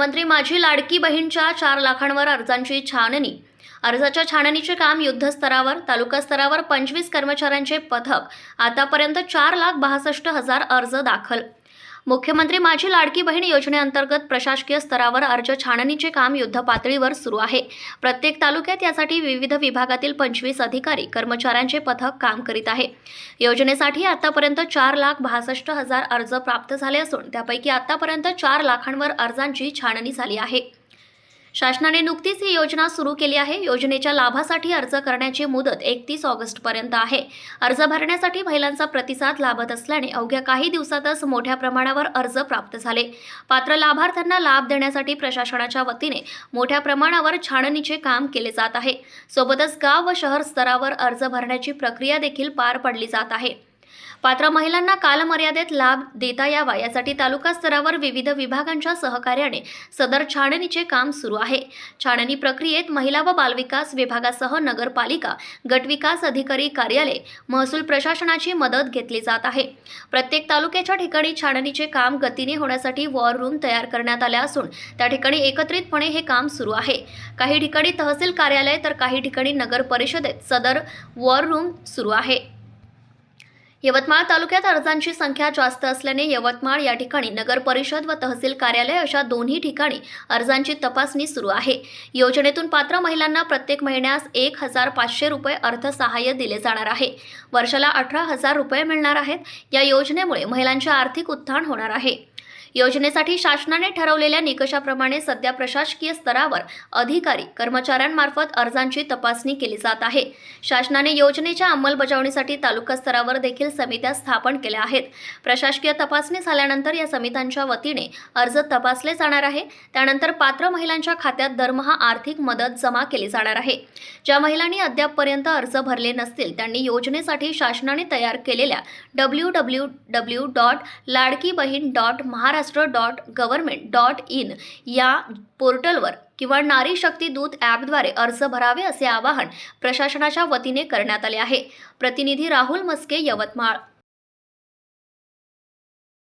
मुख्यमंत्री माझी लाडकी बहीणच्या चार लाखांवर अर्जांची छाननी. अर्जाच्या छाननीचे काम युद्धस्तरावर तालुका स्तरावर पंचवीस कर्मचाऱ्यांचे पथक. आतापर्यंत चार लाख बासष्ट हजार अर्ज दाखल. मुख्यमंत्री माझी लाडकी बहीण योजनेअंतर्गत प्रशासकीय स्तरावर अर्ज छाननीचे काम युद्धपातळीवर सुरू आहे. प्रत्येक तालुक्यात यासाठी विविध विभागातील पंचवीस अधिकारी कर्मचाऱ्यांचे पथक काम करीत आहे. योजनेसाठी आतापर्यंत चार लाख बासष्ट हजार अर्ज प्राप्त झाले असून त्यापैकी आतापर्यंत चार लाखांवर अर्जांची छाननी झाली आहे. शासनाने नुकतीच ही योजना सुरू केली आहे. योजनेच्या लाभासाठी अर्ज करण्याची मुदत एकतीस ऑगस्टपर्यंत आहे. अर्ज भरण्यासाठी महिलांचा प्रतिसाद लाभत असल्याने अवघ्या काही दिवसातच मोठ्या प्रमाणावर अर्ज प्राप्त झाले. पात्र लाभार्थ्यांना लाभ देण्यासाठी प्रशासनाच्या वतीने मोठ्या प्रमाणावर छाननीचे काम केले जात आहे. सोबतच गाव व शहर स्तरावर अर्ज भरण्याची प्रक्रिया देखील पार पडली जात आहे. पात्र महिलांना कालमर्यादेत लाभ देता यावा यासाठी तालुका स्तरावर विविध विभागांच्या सहकार्याने सदर छाणणीचे काम सुरू आहे. छाणणी प्रक्रियेत महिला व बालविकास विभागासह नगरपालिका गटविकास अधिकारी कार्यालय महसूल प्रशासनाची मदत घेतली जात आहे. प्रत्येक तालुक्याच्या ठिकाणी छाणणीचे काम गतीने होण्यासाठी वॉर रूम तयार करण्यात आल्या असून त्या ठिकाणी एकत्रितपणे हे काम सुरू आहे. काही ठिकाणी तहसील कार्यालय तर काही ठिकाणी नगर परिषदेत सदर वॉर रूम सुरू आहे. यवतमाळ तालुक्यात अर्जांची संख्या जास्त असल्याने यवतमाळ या ठिकाणी नगर परिषद व तहसील कार्यालय अशा दोन्ही ठिकाणी अर्जांची तपासणी सुरू आहे. योजनेतून पात्र महिलांना प्रत्येक महिन्यास एक हजार पाचशे रुपये अर्थसहाय्य दिले जाणार आहे. वर्षाला अठरा हजार रुपये मिळणार आहेत. या योजनेमुळे महिलांचे आर्थिक उत्थान होणार आहे. योजनेसाठी शासनाने ठरवलेल्या निकषाप्रमाणे सध्या प्रशासकीय स्तरावर अधिकारी कर्मचाऱ्यांमार्फत अर्जांची तपासणी केली जात आहे. शासनाने योजनेच्या अंमलबजावणीसाठी तालुका स्तरावर देखील समित्या स्थापन केल्या आहेत. प्रशासकीय तपासणी झाल्यानंतर या समित्यांच्या वतीने अर्ज तपासले जाणार आहे. त्यानंतर पात्र महिलांच्या खात्यात दरमहा आर्थिक मदत जमा केली जाणार आहे. ज्या महिलांनी अद्यापपर्यंत अर्ज भरले नसतील त्यांनी योजनेसाठी शासनाने तयार केलेल्या W W W dot Ladki Bahin dot Maharashtra dot government dot in या पोर्टलवर किंवा नारी शक्ती दूत ॲपद्वारे अर्ज भरावे असे आवाहन प्रशासनाच्या वतीने करण्यात आले आहे. प्रतिनिधी राहुल मस्के यवतमाळ.